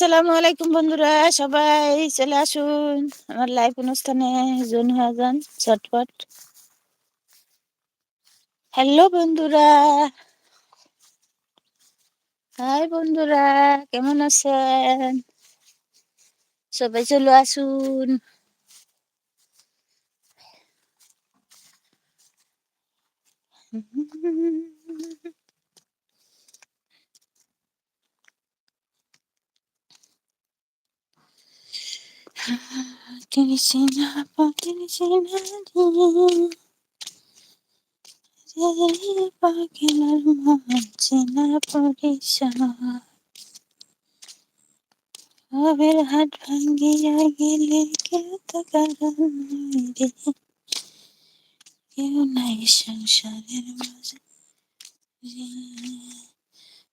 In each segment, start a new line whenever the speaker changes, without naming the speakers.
আসসালামু আলাইকুম বন্ধুরা, সবাই চলে আসুন আমার লাইভ অনুষ্ঠানে জুন হয়ে যান চটপট হ্যালো বন্ধুরা। হাই বন্ধুরা, কেমন আছেন? সবাই চলে আসুন। Kirisina po kirisina di Re pagilar মাঝিনা পরিসা আবের হাট ভাঙ্গিয়া গেলে কেউ তো কারণ রে কেউ নাই সংসারের মাঝে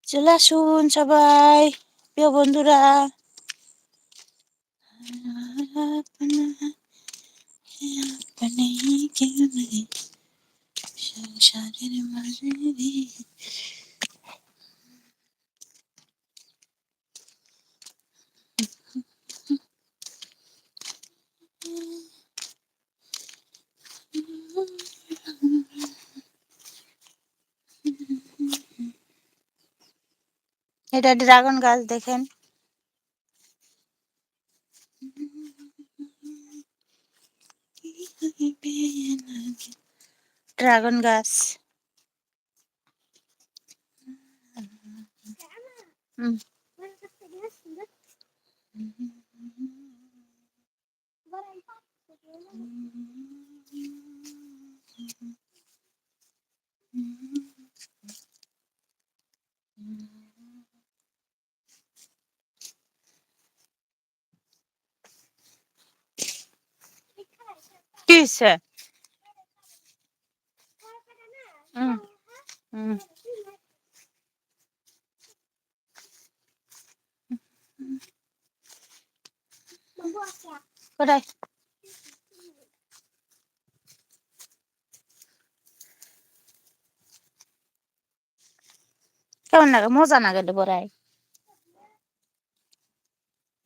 চলে আসুন সবাই, প্রিয় বন্ধুরা। আপনা আপনি কেউ নাই সংসারের মাঝে রে এটা ড্রাগন গাছ দেখেন। ড্রাগন গাছ হুম কিসে হুম হুম কোথায় কেমন লাগে? মজা না গেলে বড়াই?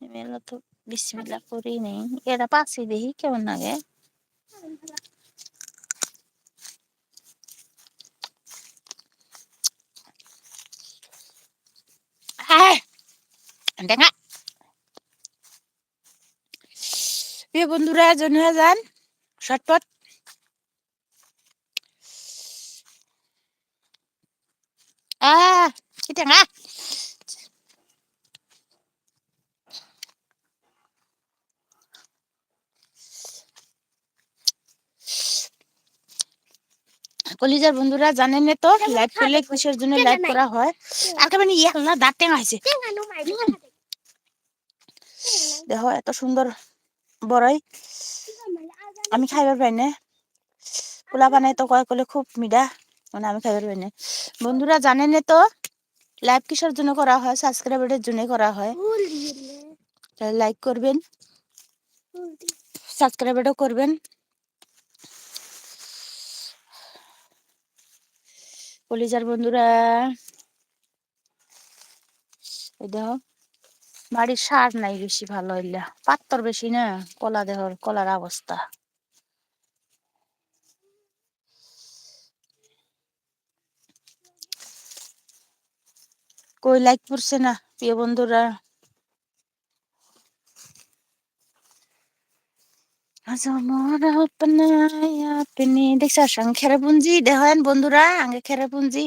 এগুলো তো বিসমিল্লা করি নেই। এটা পাচ্ছি দেখি কেমন লাগে? আহ, দেখা প্রিয় বন্ধুরা জন হয়ে যান। শটপট আহ কলিজার বন্ধুরা জানেন না তো লাইভ করলে কিসের জন্য লাইভ করা হয়? আর কেমন ইয়ে না দাঁত টেঙা হয়েছে। দেখো এত সুন্দর বড়ই। আমি খাইবার পাই না। পোলা বানাই তো কয় করলে খুব মিডা মানে আমি খাইবার পাই না। বন্ধুরা জানেন না তো, লাইভ কিসের জন্য করা হয়? সাবস্ক্রাইবারের জন্য করা হয়। তাহলে লাইক করবেন। সাবস্ক্রাইবারও করবেন। কলিজার বন্ধুরা, এই দেখো। বাড়ির সার নাই বেশি ভালো হইলা। পাত্তর বেশি না, কলা দেহর, কলার অবস্থা। কই লাইক পড়ছে না, প্রিয় বন্ধুরা? দেখছ খেরে পুঞ্জি দেখেন বন্ধুরা, আগে খেরে পুঞ্জি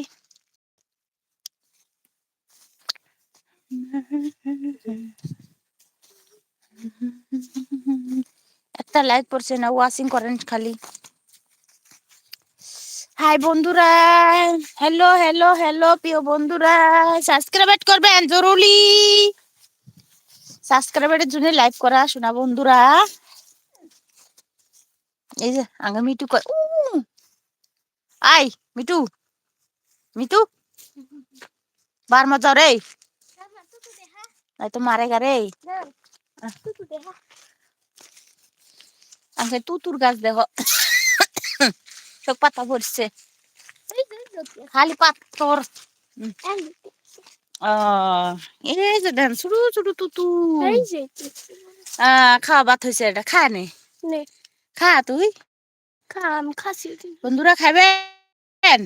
একটা লাইক পড়ছে না ওয়াশিং করেন খালি। হাই বন্ধুরা হ্যালো হ্যালো হ্যালো প্রিয় বন্ধুরা সাবস্ক্রাইব করবেন জরুরি। সাবস্ক্রাইবারের জন্য লাইভ করা শোনা বন্ধুরা। এই যে, আগে মিটু কয় উ আই মিটু মিটু বার মজা রে নাই মারে গা রে তুতুর গাছ দেখো সব পাতা পড়ছে খালি পাথর এই যে দেন ছোট ছোট তুতু খাওয়া ভাত হয়েছে এটা খা নে। খা তুই। বন্ধুরা খাবেন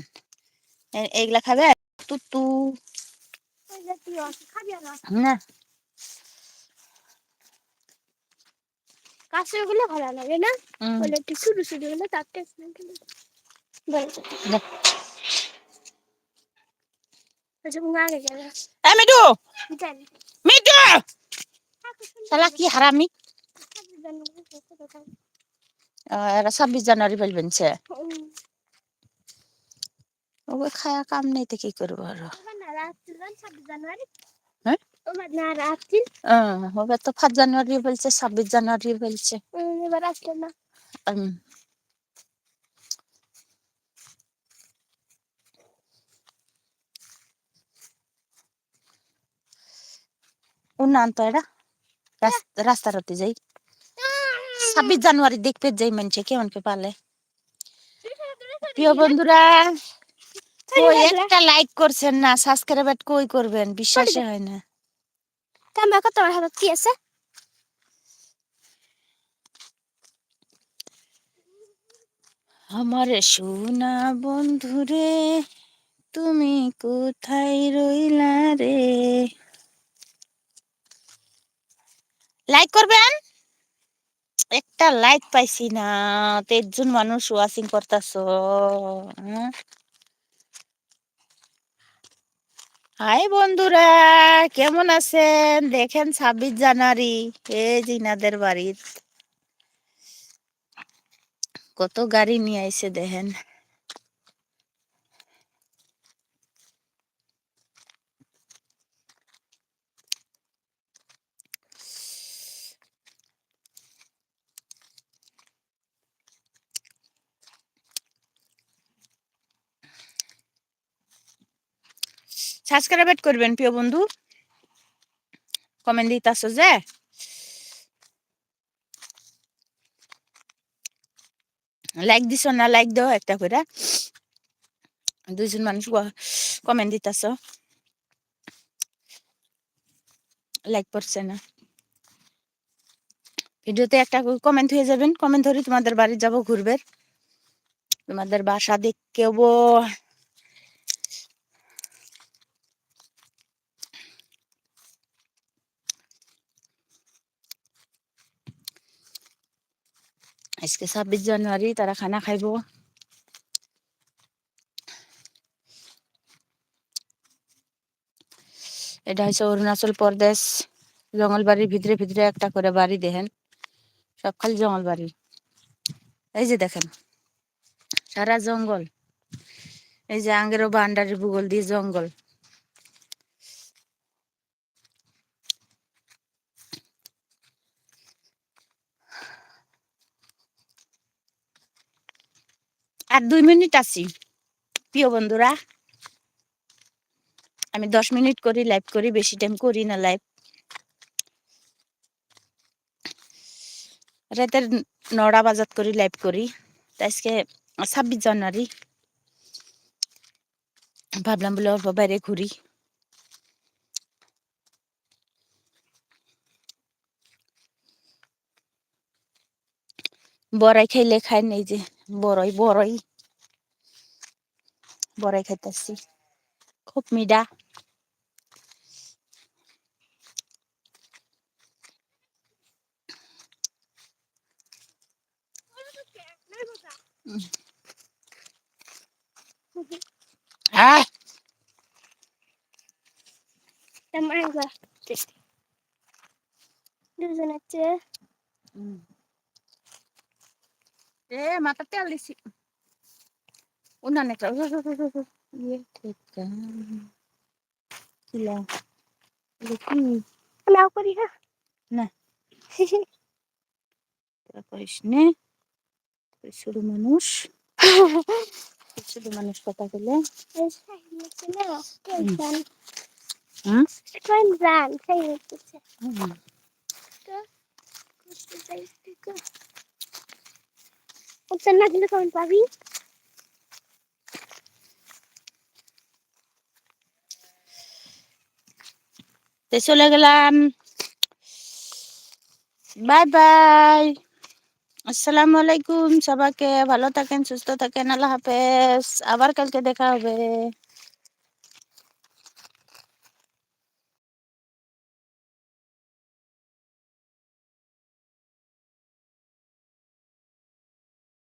এইগুলা খাবেন তুতু
না। কাছে গুলো ভালো লাগে না? বলে একটু শুরু শুরু হলে তার টেস্ট
নে।
আচ্ছা
কি হারামি? ছাব্বিশ জানুয়ারি ফেলবেন সে খায়া কাম নেই তো কি করব আর?
ছাব্বিশ জানুয়ারি।
হ্যাঁ? আহ, ওকে তো ফার্স্ট জানুয়ারি বলছে ছাব্বিশ জানুয়ারি বলছে।
এবার আসলো না।
উন্নয়ন তো এটা রাস্তা রাতে যাই। ছাব্বিশ জানুয়ারি দেখতে যাই মানুষে কেমন কে পালে। প্রিয় বন্ধুরা একটা লাইক করছেন না সাবস্ক্রাইব কই করবেন? বিশ্বাসই হয় না।
ক্যামেরা কত তোমার হাতে কি আছে
আমার সোনা বন্ধুরে তুমি কোথায় রইলা রে? লাইক করবেন? একটা লাইক পাইছি না তেজন মানুষ ওয়াচিং করতেছ। হাই বন্ধুরা, কেমন আছেন? দেখেন ছাব্বিশ জানুয়ারি, এই জিনাদের বাড়ির। কত গাড়ি নিয়ে আইসে দেখেন। সাবস্ক্রাইব করবেন, প্রিয় বন্ধু। কমেন্ট দিতে যে। লাইক দিছ না লাইক দাও একটা করে। দুইজন মানুষ কমেন্ট দিতেছ। লাইক করছে না। ভিডিওতে একটা কমেন্ট হয়ে যাবেন। কমেন্ট ধরে তোমাদের বাড়ি যাব ঘুরবে। তোমাদের বাসা দেখেব আজকে ছাব্বিশ জানুয়ারি তারা খানা খাইব এটা হচ্ছে অরুণাচল প্রদেশ, জঙ্গলবাড়ির ভিতরে ভিতরে একটা করে বাড়ি দেখেন। সব খালি জঙ্গল বাড়ি এই যে দেখেন, সারা জঙ্গল। এই যে আঙ্গেরও বান্ডারি ভূগোল দিয়ে জঙ্গল। আর দুই মিনিট আছি। প্রিয় বন্ধুরা, আমি দশ মিনিট করি লাইভ করি, বেশি টাইম করি না লাইভ রাতের নটা বাজাত করি লাইভ করি। আজকে ছাব্বিশ জানুয়ারি। ভাবলাম বলে অল্প বাইরে ঘুরি। বড়াই খাইলে খাই নেই যে, বড়ই বড়ই। বড়াই খাইতেছি খুব মিডা হ্যাঁ
দুজন আছে
এ মাথা তেল দিছি ইয়ে ঠেকা কিলা কি
আমি করি হ্যাঁ
না তোরা করিস নে তুই শুধু মানুষ শুধু মানুষ কথা বলে হুম?
Kein Sand, kein
তো চলে গেলাম বাই বাই আসসালামু আলাইকুম সবাইকে ভালো থাকেন সুস্থ থাকেন আল্লাহ হাফেজ আবার কালকে দেখা হবে